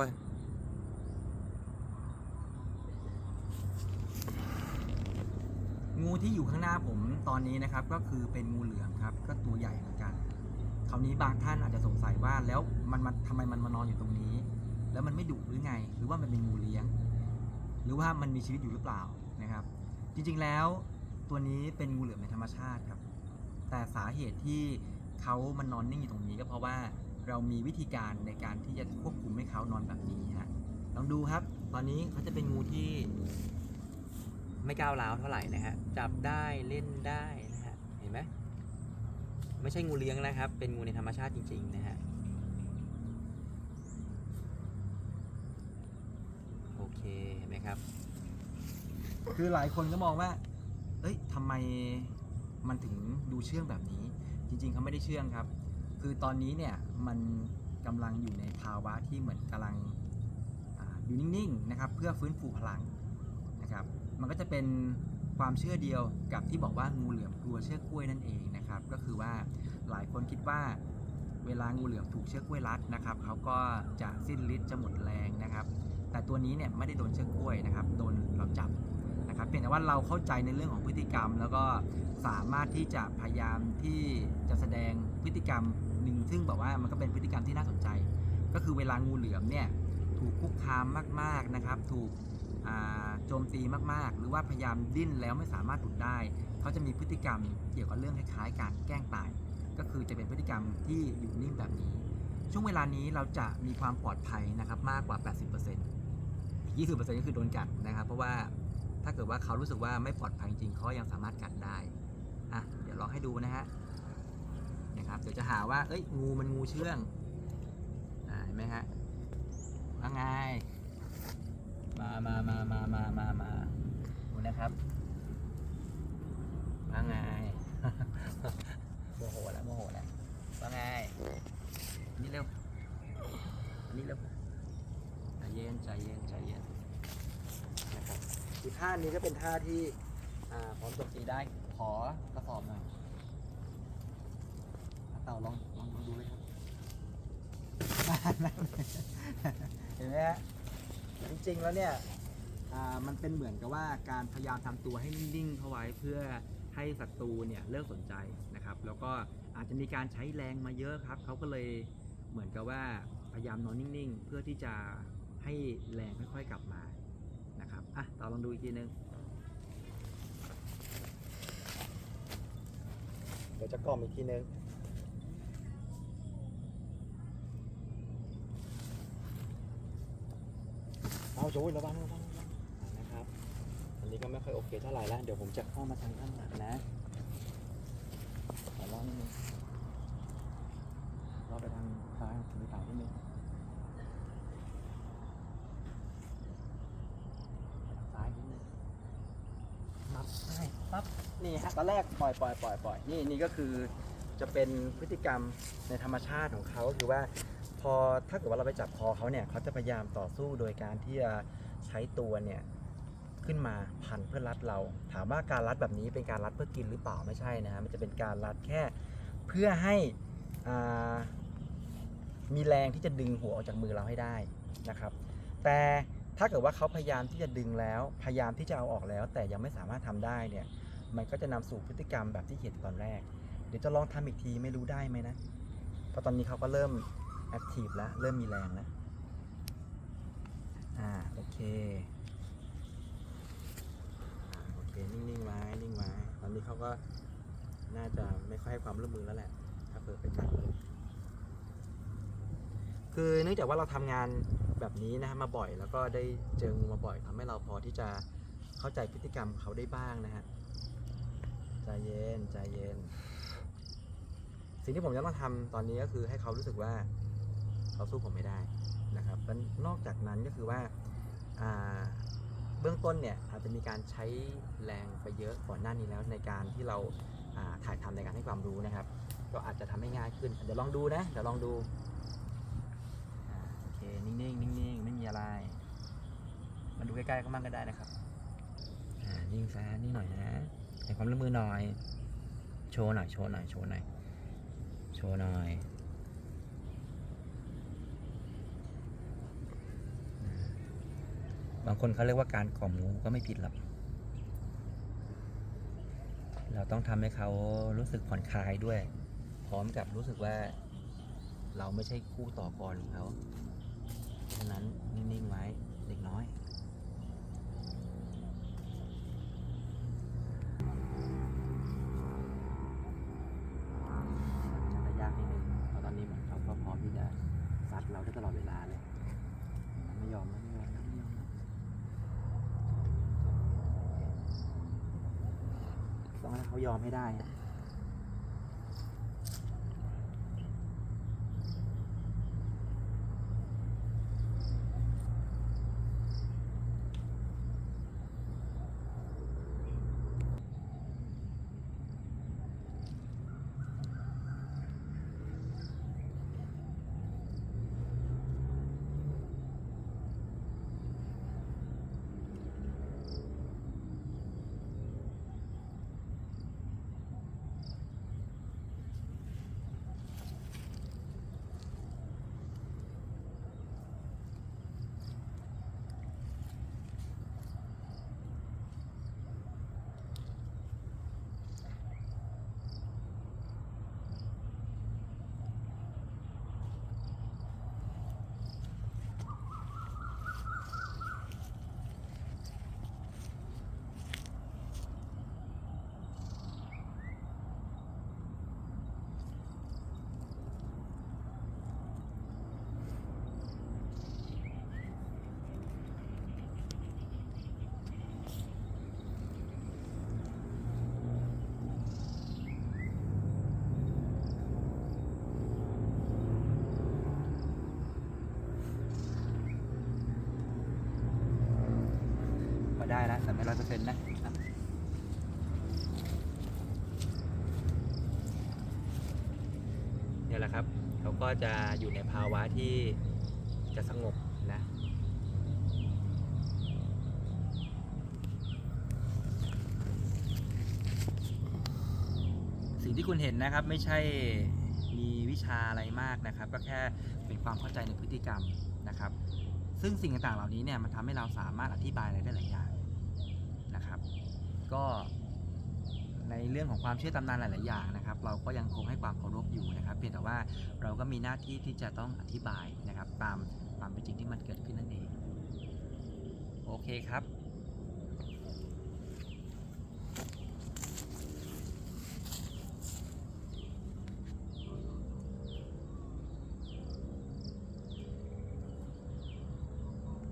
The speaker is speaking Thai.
ไปงูที่อยู่ข้างหน้าผมตอนนี้นะครับ ก็คือเป็นงูเหลือมครับ ก็ตัวใหญ่เหมือนกัน คราวนี้บางท่านอาจจะสงสัยว่าแล้วมันมาทำไมมันมานอนอยู่ตรงนี้ แล้วมันไม่ดุหรือไง หรือว่ามันเป็นงูเลี้ยง หรือว่ามันมีชีวิตอยู่หรือเปล่านะครับ จริงๆแล้วตัวนี้เป็นงูเหลือมในธรรมชาติครับ แต่สาเหตุที่เขามันนอนนิ่งอยู่ตรงนี้ก็เพราะว่า เรามีวิธีการในการที่จะควบคุมให้เขานอนแบบนี้ฮะลองดูครับ ตอนนี้เขาจะเป็นงูที่ ไม่ก้าวร้าวเท่าไหร่นะฮะจับได้เล่นได้นะฮะเห็นไหมไม่ใช่งูเลี้ยงนะครับ เป็นงูในธรรมชาติจริงๆนะฮะโอเคเห็นไหมครับ คือหลายคนก็มองว่า เอ้ยทำไมมันถึงดูเชื่องแบบนี้ จริง ๆเขาไม่ได้เชื่องครับ คือตอนนี้เนี่ยมันกำลังอยู่ในภาวะที่เหมือนกำลังอยู่นิ่งๆนะครับเพื่อฟื้นฟูพลังนะครับ มันก็จะเป็นความเชื่อเดียวกับที่บอกว่างูเหลือมกลัวเชือกกล้วยนั่นเองนะครับ ก็คือว่าหลายคนคิดว่าเวลางูเหลือมถูกเชือกกล้วยรัดนะครับเขาก็จะสิ้นฤทธิ์จะหมดแรงนะครับ แต่ตัวนี้เนี่ยไม่ได้โดนเชือกกล้วยนะครับโดนเราจับนะครับเพียงแต่ว่าเราเข้าใจในเรื่องของพฤติกรรม แล้วก็สามารถที่จะพยายามที่จะแสดงพฤติกรรม นึ่งซึ่งแบบว่ามันก็เป็นพฤติกรรมที่น่าสนใจ ก็คือเวลางูเหลือมเนี่ยถูกคุกคามมากๆนะครับ ถูกโจมตีมากๆ หรือว่าพยายามดิ้นแล้วไม่สามารถหลุดได้ เขาจะมีพฤติกรรมเกี่ยวกับเรื่องคล้ายๆ การแกล้งตาย ก็คือจะเป็นพฤติกรรมที่อยู่นิ่งแบบนี้ ช่วงเวลานี้เราจะมีความปลอดภัยนะครับมากกว่า 80%อีก20%ก็คือโดนกัดนะครับ เพราะว่าถ้าเกิดว่าเขารู้สึกว่าไม่ปลอดภัยจริงเขายังสามารถกัดได้อะเดี๋ยวลองให้ดูนะฮะ นะครับเดี๋ยวจะหาว่าเอ้ยงูมันงูเชื่องอ่าเห็นไหมฮะว่าไงมามามามามามามาดูนะครับว่าไงโมโหแล้วโมโหแล้วว่าไงนี่เร็วอันนี่เร็วใจเย็นใจเย็นใจเย็นนะครับอีกท่านี้ก็เป็นท่าที่อ่าพร้อมโจมตีได้ขอกระสอบหน่อย ต่าลองลองลองดูเลยครับเห็นไหมฮะจริงๆแล้วเนี่ยอ่ามันเป็นเหมือนกับว่าการพยายามทำตัวให้นิ่งๆเข้าไว้เพื่อให้ศัตรูเนี่ยเลิกสนใจนะครับ แล้วก็อาจจะมีการใช้แรงมาเยอะครับเขาก็เลยเหมือนกับว่าพยายามนอนนิ่งๆ เพื่อที่จะให้แรงค่อยๆกลับมานะครับอะต่อลองดูอีกทีนึงเดี๋ยวจะกล่อมอีกทีนึง เอา โจ้ยระวังระวังระวังนะครับ อันนี้ก็ไม่ค่อยโอเคเท่าไหร่แล้ว เดี๋ยวผมจะเข้ามาทางข้างหลังนะขอลองนิดนึงเราไปทางซ้ายของต่าที่นึงซ้ายนิดนึงปั๊บใช่ปั๊บ นี่ฮะ ตอนแรกปล่อยปล่อยปล่อยปล่อยนี่นี่ก็คือจะเป็นพฤติกรรมในธรรมชาติของเขาคือว่า พอถ้าเกิดว่าเราไปจับคอเขาเนี่ยเขาจะพยายามต่อสู้โดยการที่จะใช้ตัวเนี่ยขึ้นมาพันเพื่อรัดเรา ถามว่าการรัดแบบนี้เป็นการรัดเพื่อกินหรือเปล่าไม่ใช่นะฮะมันจะเป็นการรัดแค่เพื่อให้มีแรงที่จะดึงหัวออกจากมือเราให้ได้นะครับ แต่ถ้าเกิดว่าเขาพยายามที่จะดึงแล้ว พยายามที่จะเอาออกแล้ว แต่ยังไม่สามารถทำได้เนี่ย มันก็จะนำสู่พฤติกรรมแบบที่เห็นตอนแรก เดี๋ยวจะลองทำอีกทีไม่รู้ได้ไหมนะ เพราะตอนนี้เขาก็เริ่ม แอคทีฟแล้ว เริ่มมีแรงแล้ว อ่า โอเคอ่าโอเค นิ่งๆไว้ นิ่งไว้ ตอนนี้เขาก็น่าจะไม่ค่อยให้ความร่วมมือแล้วแหละ ถ้าเปิดเป็นหนักเลยคือเนื่องจากว่าเราทำงานแบบนี้นะฮะมาบ่อยแล้วก็ได้เจองูมาบ่อยทำให้เราพอที่จะเข้าใจพฤติกรรมเขาได้บ้างนะฮะใจเย็นใจเย็น สิ่งที่ผมจะต้องทำตอนนี้ก็คือให้เขารู้สึกว่า เขาสู้ผมไม่ได้นะครับแล้วนอกจากนั้นก็คือว่าาเบื้องต้นเนี่ยอาจจะมีการใช้แรงไปเยอะก่อนหน้านี้แล้วในการที่เราาถ่ายทำในการให้ความรู้นะครับ ก็อาจจะทำให้ง่ายขึ้น เดี๋ยวลองดูนะ เดี๋ยวลองดูอโอเค นิ่งๆนิ่งๆไม่มีอะไร มาดูใกล้ๆก็มั่งก็ได้นะครับนิ่งซะนิ่งหน่อยนะให้ความร่วมมือหน่อย โชว์หน่อย โชว์หน่อย โชว์หน่อย โชว์หน่อย บางคนเขาเรียกว่าการกล่อมงูก็ไม่ผิดหรอก เราต้องทำให้เขารู้สึกผ่อนคลายด้วย พร้อมกับรู้สึกว่า เราไม่ใช่คู่ต่อกรของเขาเพราะฉะนั้นนิ่งๆไว้เด็กน้อย จะยากนิดนึงเพราะตอนนี้เหมือนเขาก็พร้อมที่จะซัดเราได้ตลอดเวลาเลย ไม่ยอมนะไม่ยอมนะไม่ยอมนะต้องให้เขา ยอมให้ได้ ได้แล้วแต่ไม่ร้อยเปอร์เซ็นต์นะอะเนี่แหละครับ เขาก็จะอยู่ในภาวะที่จะสงบนะสิ่งที่คุณเห็นนะครับไม่ใช่มีวิชาอะไรมากนะครับ ก็แค่เป็นความเข้าใจในพฤติกรรมนะครับ ซึ่งสิ่งต่างๆเหล่านี้เนี่ยมันทำให้เราสามารถอธิบายอะไรได้หลายอย่าง นะครับ ก็ในเรื่องของความเชื่อตำนานหลาย ๆ อย่างนะครับ เราก็ยังคงให้ความเคารพอยู่นะครับ เพียงแต่ว่าเราก็มีหน้าที่ที่จะต้องอธิบายนะครับ ตามความเป็นจริงที่มันเกิดขึ้นนั่นเอง โอเคครับ